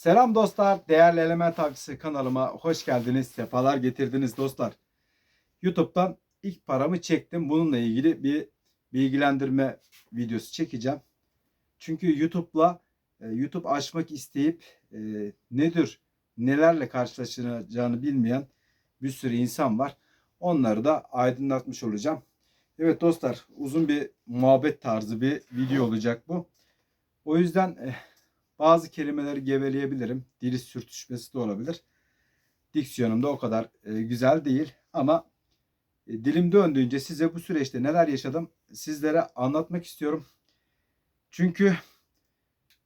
Selam dostlar, değerli element avcısı kanalıma hoş geldiniz, sefalar getirdiniz dostlar. YouTube'dan ilk paramı çektim. Bununla ilgili bir bilgilendirme videosu çekeceğim. Çünkü YouTube'la e, YouTube açmak isteyip e, nedir, nelerle karşılaşacağını bilmeyen bir sürü insan var. Onları da aydınlatmış olacağım. Evet dostlar, uzun bir muhabbet tarzı bir video olacak bu. O yüzden eh, bazı kelimeleri geveleyebilirim. Dili sürtüşmesi de olabilir. Diksiyonum da o kadar e, güzel değil ama e, dilim döndüğünce size bu süreçte neler yaşadım sizlere anlatmak istiyorum. Çünkü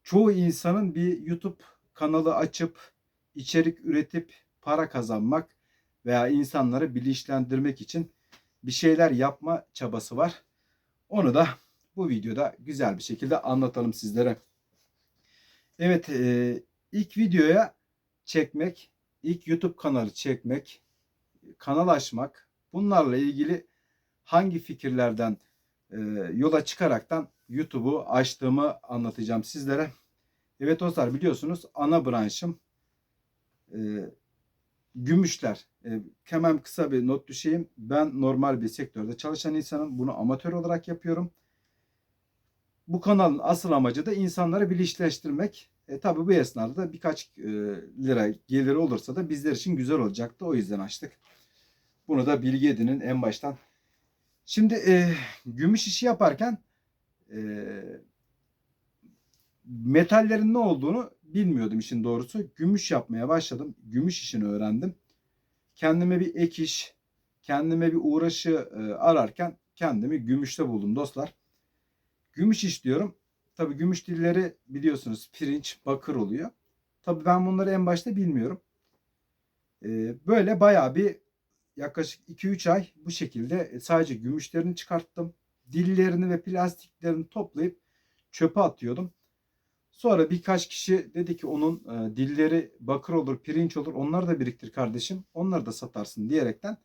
çoğu insanın bir YouTube kanalı açıp içerik üretip para kazanmak veya insanları bilinçlendirmek için bir şeyler yapma çabası var. Onu da bu videoda güzel bir şekilde anlatalım sizlere. Evet, e, ilk videoya çekmek, ilk YouTube kanalı çekmek, kanal açmak, bunlarla ilgili hangi fikirlerden e, yola çıkaraktan YouTube'u açtığımı anlatacağım sizlere. Evet dostlar biliyorsunuz ana branşım e, gümüşler. E, hemen kısa bir not düşeyim. Ben normal bir sektörde çalışan insanım. Bunu amatör olarak yapıyorum. Bu kanalın asıl amacı da insanları bilinçleştirmek. E, tabii bu esnada da birkaç e, lira geliri olursa da bizler için güzel olacaktı. O yüzden açtık. Bunu da bilgi edinin en baştan. Şimdi e, gümüş işi yaparken e, metallerin ne olduğunu bilmiyordum işin doğrusu. Gümüş yapmaya başladım. Gümüş işini öğrendim. Kendime bir ek iş, kendime bir uğraşı e, ararken kendimi gümüşte buldum dostlar. Gümüş işliyorum. Tabii gümüş dilleri biliyorsunuz pirinç, bakır oluyor. Tabii ben bunları en başta bilmiyorum. E, böyle bayağı bir yaklaşık 2-3 ay bu şekilde sadece gümüşlerini çıkarttım. Dillerini ve plastiklerini toplayıp çöpe atıyordum. Sonra birkaç kişi dedi ki onun e, dilleri bakır olur, pirinç olur. Onları da biriktir kardeşim. Onları da satarsın diyerekten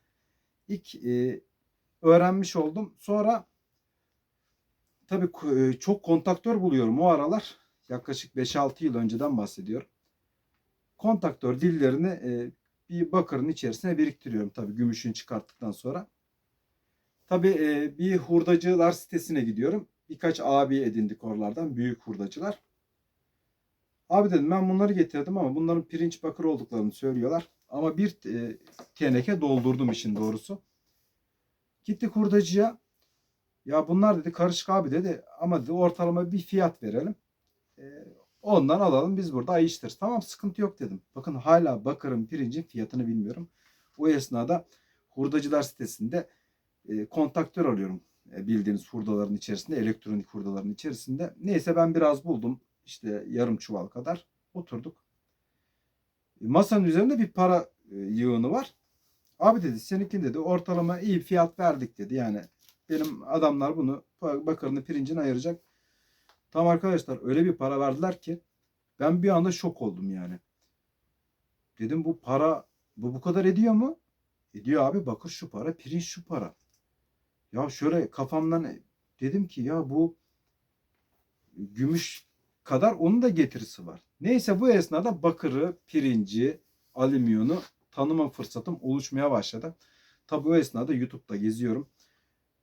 ilk e, öğrenmiş oldum. Sonra tabii e, çok kontaktör buluyorum o aralar. Yaklaşık 5-6 yıl önceden bahsediyorum. Kontaktör dillerini e, bir bakırın içerisine biriktiriyorum tabii gümüşünü çıkarttıktan sonra. Tabii e, bir hurdacılar sitesine gidiyorum. Birkaç abi edindik oralardan büyük hurdacılar. Abi dedim ben bunları getirdim ama bunların pirinç bakır olduklarını söylüyorlar. Ama bir teneke doldurdum işin doğrusu. Gittik hurdacıya. Ya bunlar dedi karışık abi dedi ama dedi ortalama bir fiyat verelim. E, ondan alalım biz burada ayıştır. Tamam sıkıntı yok dedim. Bakın hala bakırın pirincin fiyatını bilmiyorum. O esnada hurdacılar sitesinde e, kontaktör alıyorum. E, bildiğiniz hurdaların içerisinde, elektronik hurdaların içerisinde. Neyse ben biraz buldum işte yarım çuval kadar oturduk. E, masanın üzerinde bir para e, yığını var. Abi dedi seninkin dedi ortalama iyi fiyat verdik dedi. Yani benim adamlar bunu bakırını pirincini ayıracak. Tam arkadaşlar öyle bir para verdiler ki ben bir anda şok oldum yani. Dedim bu para bu bu kadar ediyor mu? Ediyor abi bakır şu para pirinç şu para. Ya şöyle kafamdan dedim ki ya bu gümüş kadar onun da getirisi var. Neyse bu esnada bakırı, pirinci, alüminyonu tanıma fırsatım oluşmaya başladı. Tabii o esnada YouTube'da geziyorum.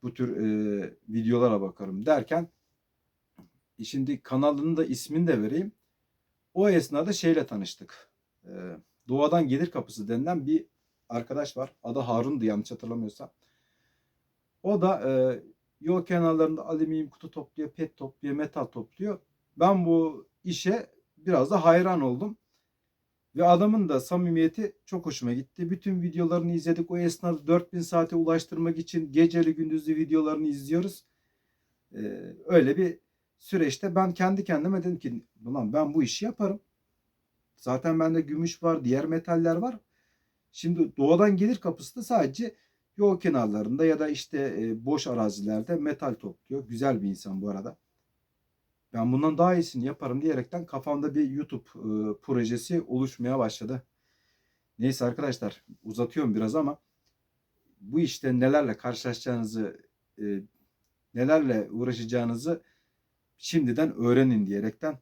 Bu tür e, videolara bakarım derken şimdi kanalının da ismini de vereyim. O esnada şeyle tanıştık. E, Doğadan Gelir Kapısı denilen bir arkadaş var. Adı Harun'du yanlış hatırlamıyorsam. O da e, yol kenarlarında alüminyum kutu topluyor, pet topluyor, metal topluyor ben bu işe biraz da hayran oldum. Ve adamın da samimiyeti çok hoşuma gitti. Bütün videolarını izledik. O esnada 4000 saate ulaştırmak için geceli gündüzlü videolarını izliyoruz. Ee, öyle bir süreçte ben kendi kendime dedim ki ulan ben bu işi yaparım. Zaten bende gümüş var, diğer metaller var. Şimdi doğadan gelir kapısı da sadece yol kenarlarında ya da işte e, boş arazilerde metal topluyor. Güzel bir insan bu arada ben bundan daha iyisini yaparım diyerekten kafamda bir YouTube e, projesi oluşmaya başladı. Neyse arkadaşlar uzatıyorum biraz ama bu işte nelerle karşılaşacağınızı, e, nelerle uğraşacağınızı şimdiden öğrenin diyerekten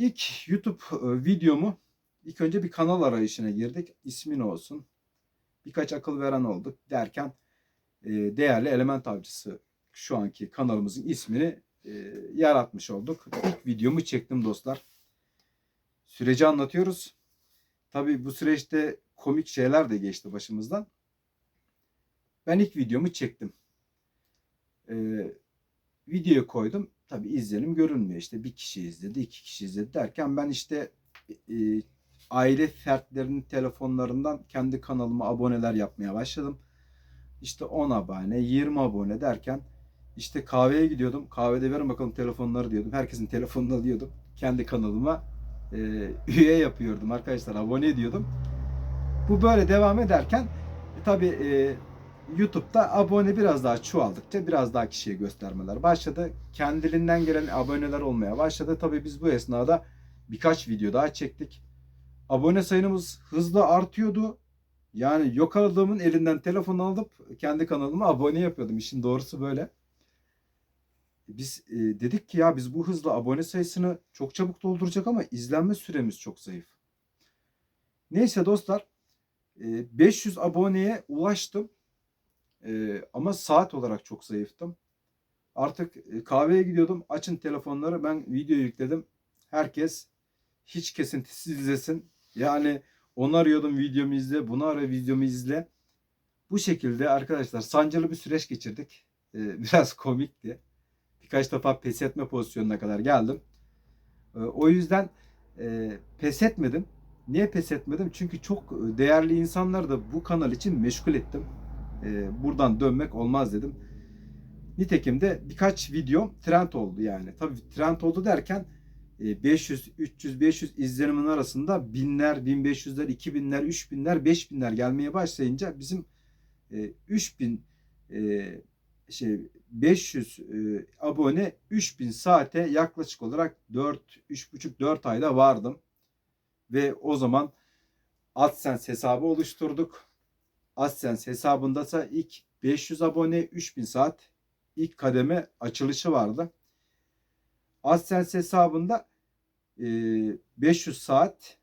İlk YouTube e, videomu ilk önce bir kanal arayışına girdik. İsmi ne olsun? Birkaç akıl veren olduk derken e, değerli element avcısı şu anki kanalımızın ismini e, yaratmış olduk. İlk videomu çektim dostlar. Süreci anlatıyoruz. Tabii bu süreçte komik şeyler de geçti başımızdan. Ben ilk videomu çektim. Ee, videoyu koydum. Tabii izlenim görünmüyor. İşte bir kişi izledi, iki kişi izledi derken ben işte e, aile fertlerinin telefonlarından kendi kanalıma aboneler yapmaya başladım. İşte 10 abone, 20 abone derken işte kahveye gidiyordum. Kahvede verin bakalım telefonları diyordum. Herkesin telefonunu alıyordum. Kendi kanalıma e, üye yapıyordum arkadaşlar. Abone ediyordum. Bu böyle devam ederken e, tabii e, YouTube'da abone biraz daha çoğaldıkça biraz daha kişiye göstermeler başladı. Kendiliğinden gelen aboneler olmaya başladı. Tabii biz bu esnada birkaç video daha çektik. Abone sayımız hızla artıyordu. Yani yok adamın elinden telefon alıp kendi kanalıma abone yapıyordum. İşin doğrusu böyle. Biz e, dedik ki ya biz bu hızla abone sayısını çok çabuk dolduracak ama izlenme süremiz çok zayıf. Neyse dostlar e, 500 aboneye ulaştım. E, ama saat olarak çok zayıftım. Artık e, kahveye gidiyordum. Açın telefonları ben video yükledim. Herkes hiç kesintisiz izlesin. Yani onu arıyordum videomu izle, bunu ara videomu izle. Bu şekilde arkadaşlar sancılı bir süreç geçirdik. E, biraz komikti. Birkaç defa pes etme pozisyonuna kadar geldim. E, o yüzden e, pes etmedim. Niye pes etmedim? Çünkü çok değerli insanları da bu kanal için meşgul ettim. E, buradan dönmek olmaz dedim. Nitekim de birkaç video trend oldu yani. Tabii trend oldu derken 500, 300, 500 izlenimin arasında binler, 1500'ler, 2000'ler, 3000'ler, 5000'ler gelmeye başlayınca bizim 3000 şey 500 e, abone 3000 saate yaklaşık olarak 4 3,5 4 ayda vardım. Ve o zaman AdSense hesabı oluşturduk. AdSense hesabında ise ilk 500 abone 3000 saat ilk kademe açılışı vardı. AdSense hesabında e, 500 saat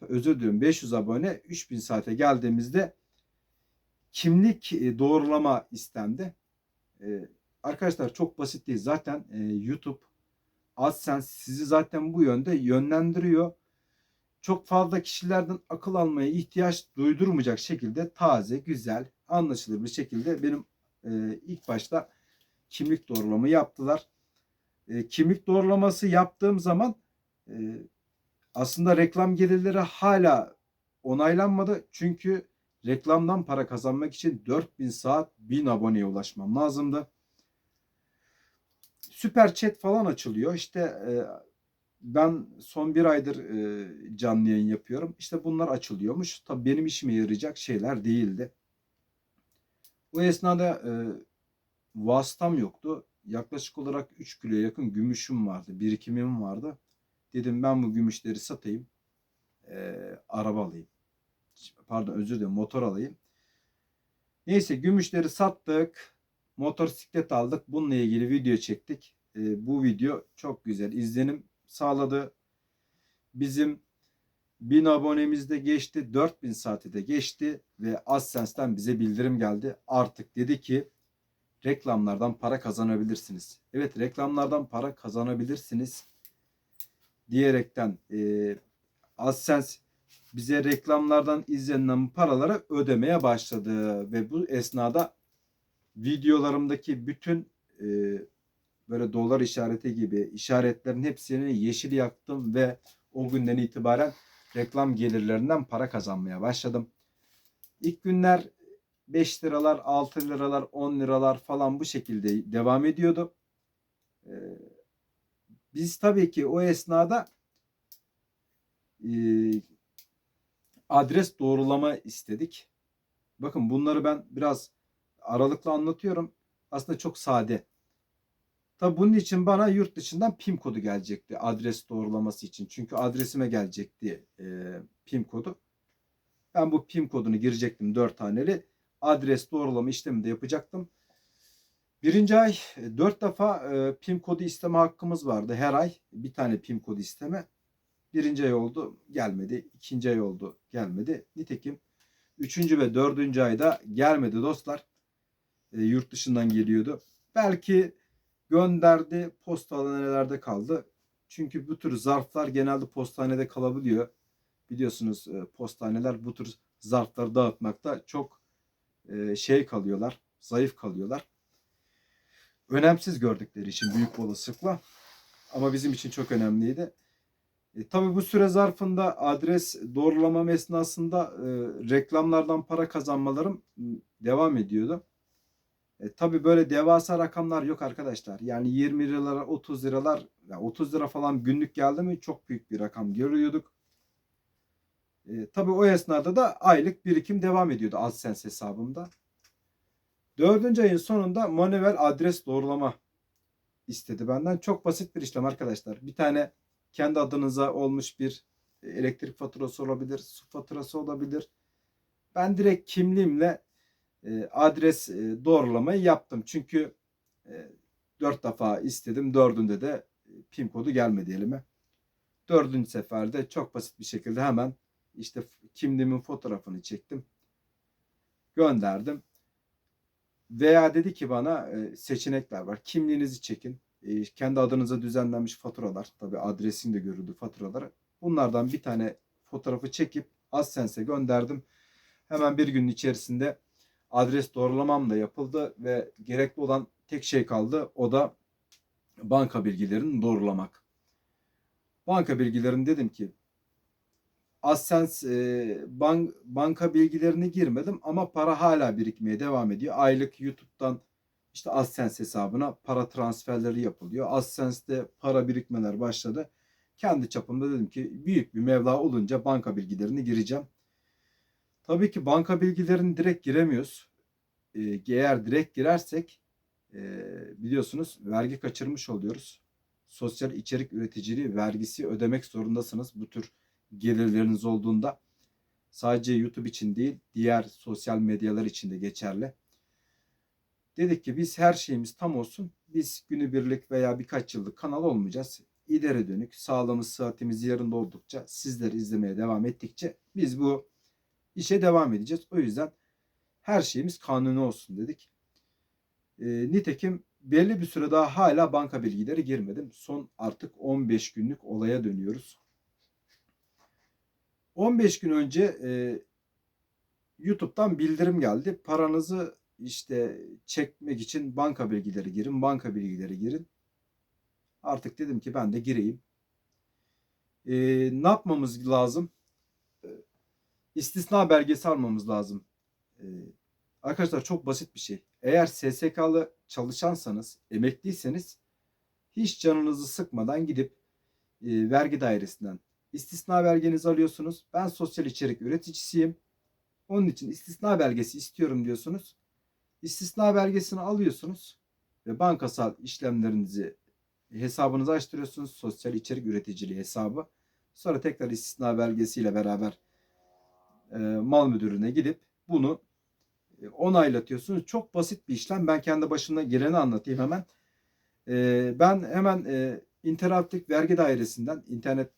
özür diliyorum 500 abone 3000 saate geldiğimizde kimlik e, doğrulama istendi. Ee, arkadaşlar çok basit değil. Zaten e, YouTube AdSense sizi zaten bu yönde yönlendiriyor. Çok fazla kişilerden akıl almaya ihtiyaç duydurmayacak şekilde taze, güzel, anlaşılır bir şekilde benim e, ilk başta kimlik doğrulama yaptılar. E, kimlik doğrulaması yaptığım zaman e, aslında reklam gelirleri hala onaylanmadı. Çünkü reklamdan para kazanmak için 4000 saat 1000 aboneye ulaşmam lazımdı. Süper chat falan açılıyor. İşte e, ben son bir aydır e, canlı yayın yapıyorum. İşte bunlar açılıyormuş. Tabii benim işime yarayacak şeyler değildi. Bu esnada e, vasıtam yoktu. Yaklaşık olarak 3 kiloya yakın gümüşüm vardı. Birikimim vardı. Dedim ben bu gümüşleri satayım. E, araba alayım pardon özür dilerim motor alayım. Neyse gümüşleri sattık. Motosiklet aldık. Bununla ilgili video çektik. E, bu video çok güzel izlenim sağladı. Bizim 1000 abonemiz de geçti. 4000 saati de geçti. Ve AdSense'den bize bildirim geldi. Artık dedi ki reklamlardan para kazanabilirsiniz. Evet reklamlardan para kazanabilirsiniz diyerekten e, AdSense bize reklamlardan izlenilen paraları ödemeye başladı ve bu esnada videolarımdaki bütün e, böyle dolar işareti gibi işaretlerin hepsini yeşil yaktım ve o günden itibaren reklam gelirlerinden para kazanmaya başladım. İlk günler 5 liralar, 6 liralar, 10 liralar falan bu şekilde devam ediyordu. Ee, biz tabii ki o esnada e, adres doğrulama istedik. Bakın bunları ben biraz aralıklı anlatıyorum. Aslında çok sade. Tabi bunun için bana yurt dışından PIM kodu gelecekti adres doğrulaması için. Çünkü adresime gelecekti e, PIM kodu. Ben bu PIM kodunu girecektim 4 taneli. Adres doğrulama işlemi de yapacaktım. Birinci ay e, dört defa e, PIM kodu isteme hakkımız vardı. Her ay bir tane PIM kodu isteme. Birinci ay oldu gelmedi. İkinci ay oldu gelmedi. Nitekim üçüncü ve dördüncü ayda gelmedi dostlar. E, yurt dışından geliyordu. Belki gönderdi postanelerde kaldı. Çünkü bu tür zarflar genelde postanede kalabiliyor. Biliyorsunuz e, postaneler bu tür zarfları dağıtmakta çok e, şey kalıyorlar. Zayıf kalıyorlar önemsiz gördükleri için büyük olasılıkla ama bizim için çok önemliydi. E, tabii bu süre zarfında adres doğrulamam esnasında e, reklamlardan para kazanmalarım devam ediyordu. E, tabii böyle devasa rakamlar yok arkadaşlar. Yani 20 liralar, 30 liralar, ya 30 lira falan günlük geldi mi çok büyük bir rakam görüyorduk. E, tabii o esnada da aylık birikim devam ediyordu AdSense hesabımda. Dördüncü ayın sonunda manuel adres doğrulama istedi benden. Çok basit bir işlem arkadaşlar. Bir tane kendi adınıza olmuş bir elektrik faturası olabilir, su faturası olabilir. Ben direkt kimliğimle e, adres e, doğrulamayı yaptım. Çünkü e, dört defa istedim. Dördünde de PIN kodu gelmedi elime. Dördüncü seferde çok basit bir şekilde hemen işte kimliğimin fotoğrafını çektim. Gönderdim. Veya dedi ki bana seçenekler var. Kimliğinizi çekin. E, kendi adınıza düzenlenmiş faturalar. Tabi adresin de görüldü faturaları. Bunlardan bir tane fotoğrafı çekip AdSense'e gönderdim. Hemen bir günün içerisinde adres doğrulamam da yapıldı ve gerekli olan tek şey kaldı. O da banka bilgilerini doğrulamak. Banka bilgilerini dedim ki AdSense e, bank, banka bilgilerini girmedim ama para hala birikmeye devam ediyor. Aylık YouTube'dan işte AdSense hesabına para transferleri yapılıyor. AdSense'de para birikmeler başladı. Kendi çapımda dedim ki büyük bir mevla olunca banka bilgilerini gireceğim. Tabii ki banka bilgilerini direkt giremiyoruz. Ee, eğer direkt girersek e, biliyorsunuz vergi kaçırmış oluyoruz. Sosyal içerik üreticiliği vergisi ödemek zorundasınız bu tür gelirleriniz olduğunda. Sadece YouTube için değil diğer sosyal medyalar için de geçerli. Dedik ki biz her şeyimiz tam olsun. Biz günübirlik veya birkaç yıllık kanal olmayacağız. İleri dönük sağlığımız sıhhatimiz yerinde oldukça sizleri izlemeye devam ettikçe biz bu işe devam edeceğiz. O yüzden her şeyimiz kanuni olsun dedik. E, nitekim belli bir süre daha hala banka bilgileri girmedim. Son artık 15 günlük olaya dönüyoruz. 15 gün önce e, YouTube'dan bildirim geldi. Paranızı işte çekmek için banka bilgileri girin, banka bilgileri girin. Artık dedim ki ben de gireyim. E, ne yapmamız lazım? E, istisna belgesi almamız lazım. E, arkadaşlar çok basit bir şey. Eğer SSK'lı çalışansanız, emekliyseniz hiç canınızı sıkmadan gidip e, vergi dairesinden istisna belgenizi alıyorsunuz. Ben sosyal içerik üreticisiyim. Onun için istisna belgesi istiyorum diyorsunuz. İstisna belgesini alıyorsunuz ve bankasal işlemlerinizi hesabınızı açtırıyorsunuz. Sosyal içerik üreticiliği hesabı. Sonra tekrar istisna belgesiyle beraber e, mal müdürüne gidip bunu e, onaylatıyorsunuz. Çok basit bir işlem. Ben kendi başına geleni anlatayım hemen. E, ben hemen e, interaktif vergi dairesinden internet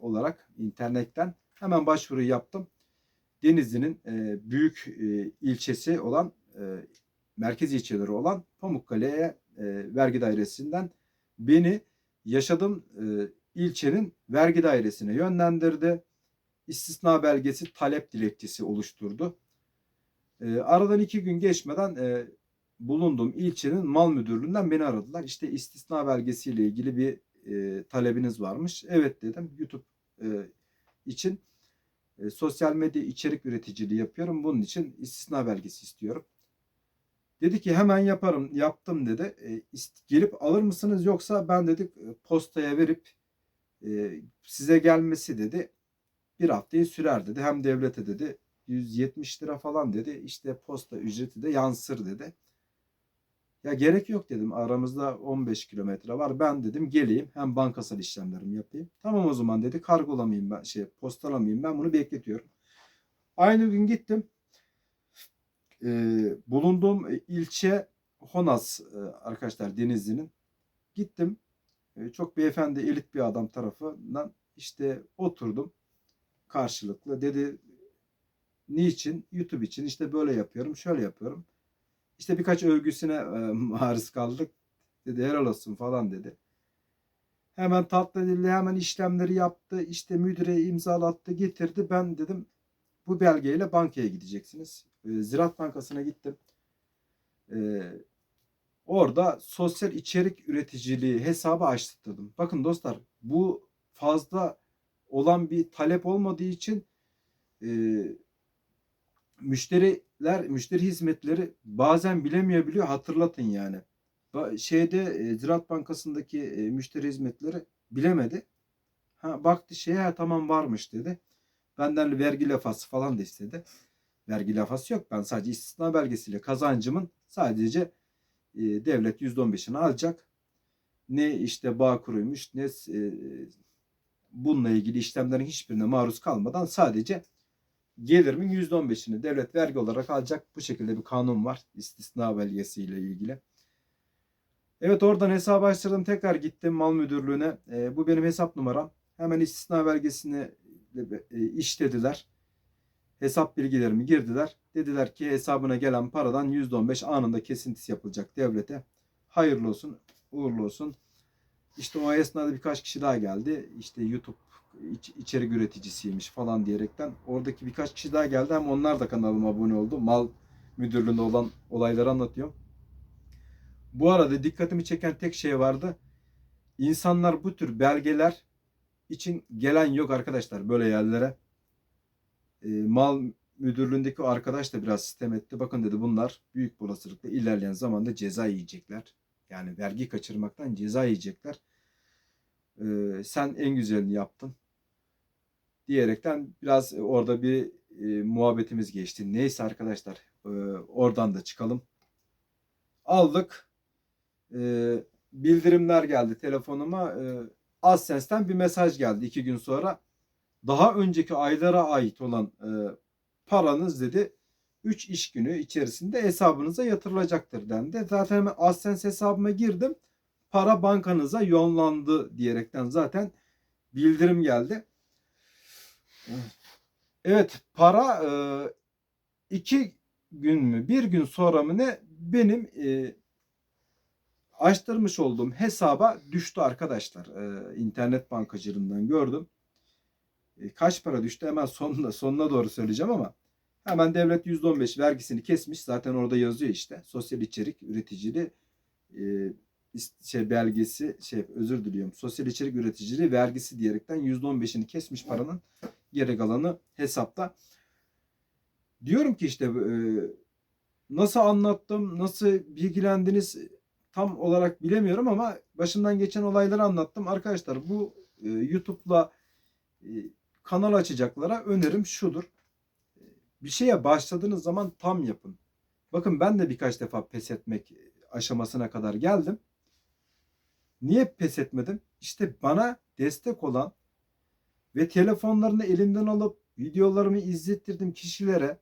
olarak internetten hemen başvuru yaptım. Denizli'nin e, büyük e, ilçesi olan e, merkez ilçeleri olan Pamukkale'ye e, vergi dairesinden beni yaşadığım e, ilçenin vergi dairesine yönlendirdi. İstisna belgesi talep dilekçesi oluşturdu. E, aradan iki gün geçmeden e, bulunduğum ilçenin mal müdürlüğünden beni aradılar. İşte istisna belgesiyle ilgili bir e, talebiniz varmış. Evet dedim. YouTube e, için e, sosyal medya içerik üreticiliği yapıyorum. Bunun için istisna belgesi istiyorum. Dedi ki hemen yaparım. Yaptım dedi. E, gelip alır mısınız yoksa ben dedik e, postaya verip e, size gelmesi dedi. Bir haftayı sürer dedi. Hem devlete dedi 170 lira falan dedi. İşte posta ücreti de yansır dedi. Ya gerek yok dedim. Aramızda 15 kilometre var. Ben dedim geleyim hem bankasal işlemlerimi yapayım. Tamam o zaman dedi. Kargolamayayım ben şey postalamayayım ben bunu bekletiyorum. Aynı gün gittim. Ee, bulunduğum ilçe Honas e, arkadaşlar Denizli'nin. Gittim. E, çok beyefendi elit bir adam tarafından işte oturdum karşılıklı. Dedi niçin? YouTube için işte böyle yapıyorum, şöyle yapıyorum. İşte birkaç övgüsüne e, maruz kaldık. Dedi helal olsun falan dedi. Hemen tatlı dilli hemen işlemleri yaptı. İşte müdüre imzalattı, getirdi. Ben dedim bu belgeyle bankaya gideceksiniz. E, Ziraat Bankası'na gittim. E, orada sosyal içerik üreticiliği hesabı açtırdım. Bakın dostlar bu fazla olan bir talep olmadığı için e, müşteriler, müşteri hizmetleri bazen bilemeyebiliyor. Hatırlatın yani. Şeyde e, Ziraat Bankası'ndaki e, müşteri hizmetleri bilemedi. Ha, baktı şeye tamam varmış dedi. Benden vergi lafası falan da istedi. Vergi lafası yok. Ben sadece istisna belgesiyle kazancımın sadece e, devlet %15'ini alacak. Ne işte bağ kuruymuş ne e, bununla ilgili işlemlerin hiçbirine maruz kalmadan sadece gelirimin %15'ini devlet vergi olarak alacak. Bu şekilde bir kanun var istisna belgesiyle ilgili. Evet oradan hesabı açtırdım. Tekrar gittim mal müdürlüğüne. E, bu benim hesap numaram. Hemen istisna belgesini e, işlediler. Hesap bilgilerimi girdiler. Dediler ki hesabına gelen paradan %15 anında kesintisi yapılacak devlete. Hayırlı olsun, uğurlu olsun. İşte o esnada birkaç kişi daha geldi. İşte YouTube iç- içerik üreticisiymiş falan diyerekten. Oradaki birkaç kişi daha geldi. Hem onlar da kanalıma abone oldu. Mal müdürlüğünde olan olayları anlatıyorum. Bu arada dikkatimi çeken tek şey vardı. İnsanlar bu tür belgeler için gelen yok arkadaşlar böyle yerlere. E, mal müdürlüğündeki o arkadaş da biraz sistem etti. Bakın dedi bunlar büyük bir olasılıkla ilerleyen zamanda ceza yiyecekler. Yani vergi kaçırmaktan ceza yiyecekler. Ee, sen en güzelini yaptın. Diyerekten biraz orada bir e, muhabbetimiz geçti. Neyse arkadaşlar e, oradan da çıkalım. Aldık. E, bildirimler geldi telefonuma. E, AdSense'ten bir mesaj geldi iki gün sonra. Daha önceki aylara ait olan e, paranız dedi 3 iş günü içerisinde hesabınıza yatırılacaktır dendi. Zaten hemen AdSense hesabıma girdim. Para bankanıza yollandı diyerekten zaten bildirim geldi. Evet para e, iki gün mü bir gün sonra mı ne benim e, açtırmış olduğum hesaba düştü arkadaşlar. E, internet bankacılığından gördüm. E, kaç para düştü hemen sonuna, sonuna doğru söyleyeceğim ama Hemen devlet %15 vergisini kesmiş. Zaten orada yazıyor işte. Sosyal içerik üreticiliği e, şey belgesi şey özür diliyorum. Sosyal içerik üreticiliği vergisi diyerekten %15'ini kesmiş paranın. Geri kalanı hesapta. Diyorum ki işte e, nasıl anlattım, nasıl bilgilendiniz tam olarak bilemiyorum ama başımdan geçen olayları anlattım. Arkadaşlar bu e, YouTube'la e, kanal açacaklara önerim şudur bir şeye başladığınız zaman tam yapın. Bakın ben de birkaç defa pes etmek aşamasına kadar geldim. Niye pes etmedim? İşte bana destek olan ve telefonlarını elimden alıp videolarımı izlettirdim kişilere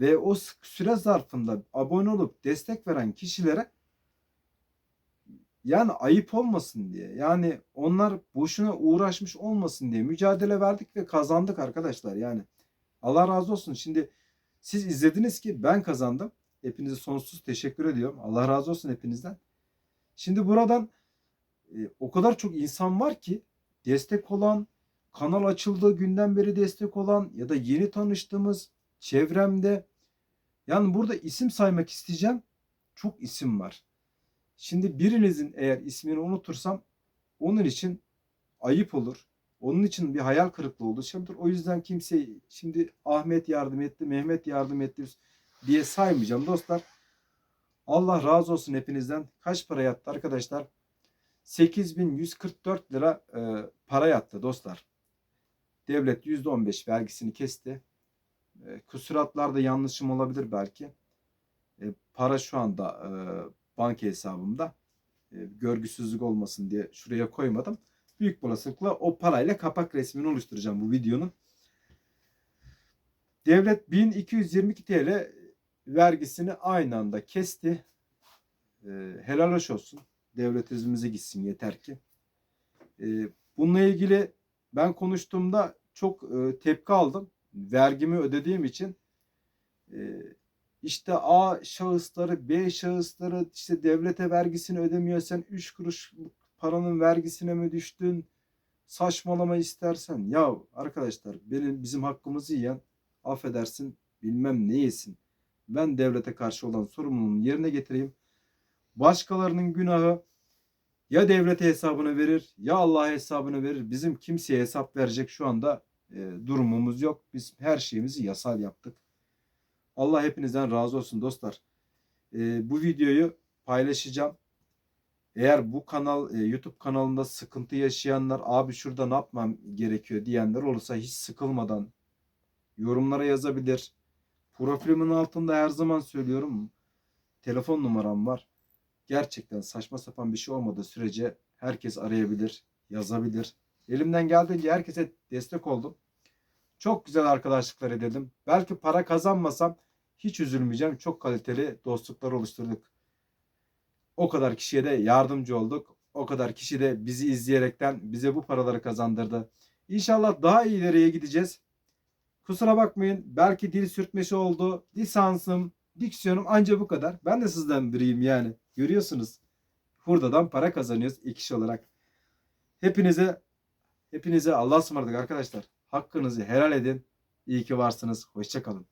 ve o süre zarfında abone olup destek veren kişilere yani ayıp olmasın diye yani onlar boşuna uğraşmış olmasın diye mücadele verdik ve kazandık arkadaşlar yani. Allah razı olsun. Şimdi siz izlediniz ki ben kazandım. Hepinize sonsuz teşekkür ediyorum. Allah razı olsun hepinizden. Şimdi buradan e, o kadar çok insan var ki destek olan, kanal açıldığı günden beri destek olan ya da yeni tanıştığımız çevremde yani burada isim saymak isteyeceğim. Çok isim var. Şimdi birinizin eğer ismini unutursam onun için ayıp olur. Onun için bir hayal kırıklığı oluşabilir. O yüzden kimse şimdi Ahmet yardım etti, Mehmet yardım etti diye saymayacağım dostlar. Allah razı olsun hepinizden. Kaç para yattı arkadaşlar? 8144 lira e, para yattı dostlar. Devlet %15 vergisini kesti. E, kusuratlarda yanlışım olabilir belki. E, para şu anda e, banka hesabımda. E, görgüsüzlük olmasın diye şuraya koymadım büyük olasılıkla o parayla kapak resmini oluşturacağım bu videonun. Devlet 1222 TL vergisini aynı anda kesti. e, helal hoş olsun. Devletimize gitsin yeter ki. E, bununla ilgili ben konuştuğumda çok e, tepki aldım. Vergimi ödediğim için e, işte A şahısları, B şahısları işte devlete vergisini ödemiyor. Sen 3 kuruş paranın vergisine mi düştün? Saçmalama istersen. Ya arkadaşlar benim bizim hakkımızı yiyen affedersin bilmem ne yesin. Ben devlete karşı olan sorumluluğumu yerine getireyim. Başkalarının günahı ya devlete hesabını verir ya Allah'a hesabını verir. Bizim kimseye hesap verecek şu anda e, durumumuz yok. Biz her şeyimizi yasal yaptık. Allah hepinizden razı olsun dostlar. E, bu videoyu paylaşacağım. Eğer bu kanal e, YouTube kanalında sıkıntı yaşayanlar abi şurada ne yapmam gerekiyor diyenler olursa hiç sıkılmadan yorumlara yazabilir. Profilimin altında her zaman söylüyorum telefon numaram var. Gerçekten saçma sapan bir şey olmadığı sürece herkes arayabilir, yazabilir. Elimden geldiğince herkese destek oldum. Çok güzel arkadaşlıklar edelim. Belki para kazanmasam hiç üzülmeyeceğim. Çok kaliteli dostluklar oluşturduk. O kadar kişiye de yardımcı olduk. O kadar kişi de bizi izleyerekten bize bu paraları kazandırdı. İnşallah daha ileriye gideceğiz. Kusura bakmayın. Belki dil sürtmesi oldu. Lisansım, diksiyonum anca bu kadar. Ben de sizden biriyim yani. Görüyorsunuz. Hurdadan para kazanıyoruz iki kişi olarak. Hepinize hepinize Allah'a ısmarladık arkadaşlar. Hakkınızı helal edin. İyi ki varsınız. Hoşçakalın.